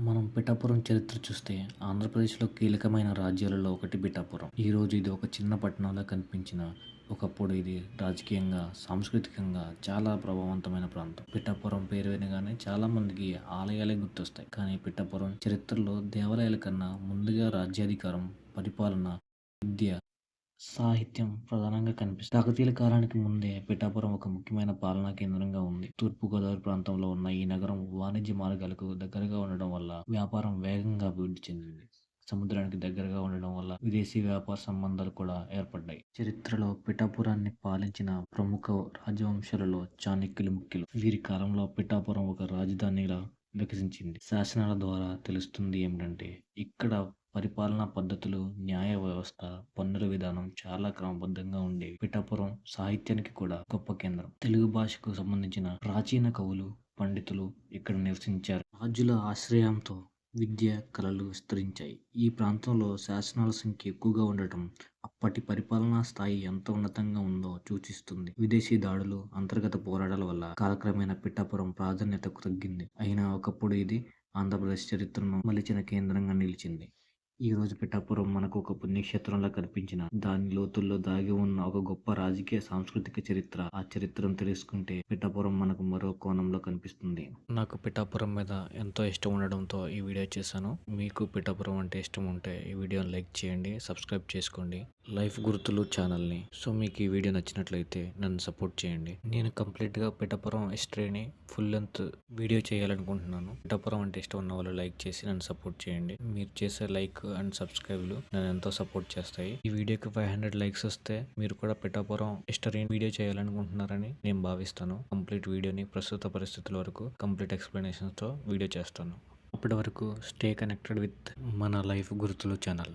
మనం పిఠాపురం చరిత్ర చూస్తే ఆంధ్రప్రదేశ్లో కీలకమైన రాజ్యాలలో ఒకటి పిఠాపురం. ఈరోజు ఇది ఒక చిన్న పట్టణంలా కనిపించిన ఒకప్పుడు ఇది రాజకీయంగా సాంస్కృతికంగా చాలా ప్రభావవంతమైన ప్రాంతం. పిఠాపురం పేరు వినగానే చాలా మందికి ఆలయాలే గుర్తొస్తాయి. కానీ పిఠాపురం చరిత్రలో దేవాలయాల కన్నా ముందుగా రాజ్యాధికారం పరిపాలన విద్య సాహిత్యం ప్రధానంగా కనిపిస్తుంది. కాకతీయుల కాలానికి ముందే పిఠాపురం ఒక ముఖ్యమైన పాలనా కేంద్రంగా ఉంది. తూర్పుగోదావరి ప్రాంతంలో ఉన్న ఈ నగరం వాణిజ్య మార్గాలకు దగ్గరగా ఉండడం వల్ల వ్యాపారం వేగంగా అభివృద్ధి చెందింది. సముద్రానికి దగ్గరగా ఉండడం వల్ల విదేశీ వ్యాపార సంబంధాలు కూడా ఏర్పడ్డాయి. చరిత్రలో పిఠాపురాన్ని పాలించిన ప్రముఖ రాజవంశాలలో చాణక్యులు ముఖ్యులు. వీరి కాలంలో పిఠాపురం ఒక రాజధానిలా వికసించింది. శాసనాల ద్వారా తెలుస్తుంది ఏమిటంటే ఇక్కడ పరిపాలనా పద్ధతులు న్యాయ వ్యవస్థ పన్నుల విధానం చాలా క్రమబద్ధంగా ఉండేవి. పిఠాపురం సాహిత్యానికి కూడా గొప్ప కేంద్రం. తెలుగు భాషకు సంబంధించిన ప్రాచీన కవులు పండితులు ఇక్కడ నివసించారు. రాజుల ఆశ్రయంతో విద్య కళలు విస్తరించాయి. ఈ ప్రాంతంలో శాసనాల సంఖ్య ఎక్కువగా ఉండటం అప్పటి పరిపాలనా స్థాయి ఎంత ఉన్నతంగా ఉందో సూచిస్తుంది. విదేశీ దాడులు అంతర్గత పోరాటాల వల్ల కాలక్రమేణా పిఠాపురం ప్రాధాన్యతకు తగ్గింది. అయినా ఒకప్పుడు ఇది ఆంధ్రప్రదేశ్ చరిత్రను మలిచిన కేంద్రంగా నిలిచింది. ఈ రోజు పిఠాపురం మనకు ఒక పుణ్యక్షేత్రంలా కనిపించిన దాని లోతుల్లో దాగి ఉన్న ఒక గొప్ప రాజకీయ సాంస్కృతిక చరిత్ర. ఆ చరిత్రను తెలుసుకుంటే పిఠాపురం మనకు మరో కోణంలో కనిపిస్తుంది. నాకు పిఠాపురం మీద ఎంతో ఇష్టం ఉండడంతో ఈ వీడియో చేశాను. మీకు పిఠాపురం అంటే ఇష్టం ఉంటే ఈ వీడియోని లైక్ చేయండి సబ్స్క్రైబ్ చేసుకోండి. లైఫ్ గుర్తులు ఛానల్ని. సో మీకు ఈ వీడియో నచ్చినట్లయితే నన్ను సపోర్ట్ చేయండి. నేను కంప్లీట్గా పిఠాపురం హిస్టరీని ఫుల్ లెంత్ వీడియో చేయాలనుకుంటున్నాను. పిఠాపురం అంటే ఇష్టం ఉన్న వాళ్ళు లైక్ చేసి నన్ను సపోర్ట్ చేయండి. మీరు చేసే లైక్ అండ్ సబ్స్క్రైబ్లు నన్ను ఎంతో సపోర్ట్ చేస్తాయి. ఈ వీడియోకి ఫైవ్ హండ్రెడ్ లైక్స్ వస్తే మీరు కూడా పిఠాపురం హిస్టరీ వీడియో చేయాలనుకుంటున్నారని నేను భావిస్తాను. కంప్లీట్ వీడియోని ప్రస్తుత పరిస్థితుల వరకు కంప్లీట్ ఎక్స్ప్లెనేషన్స్తో వీడియో చేస్తాను. అప్పటి వరకు స్టే కనెక్టెడ్ విత్ మన లైఫ్ గుర్తులు ఛానల్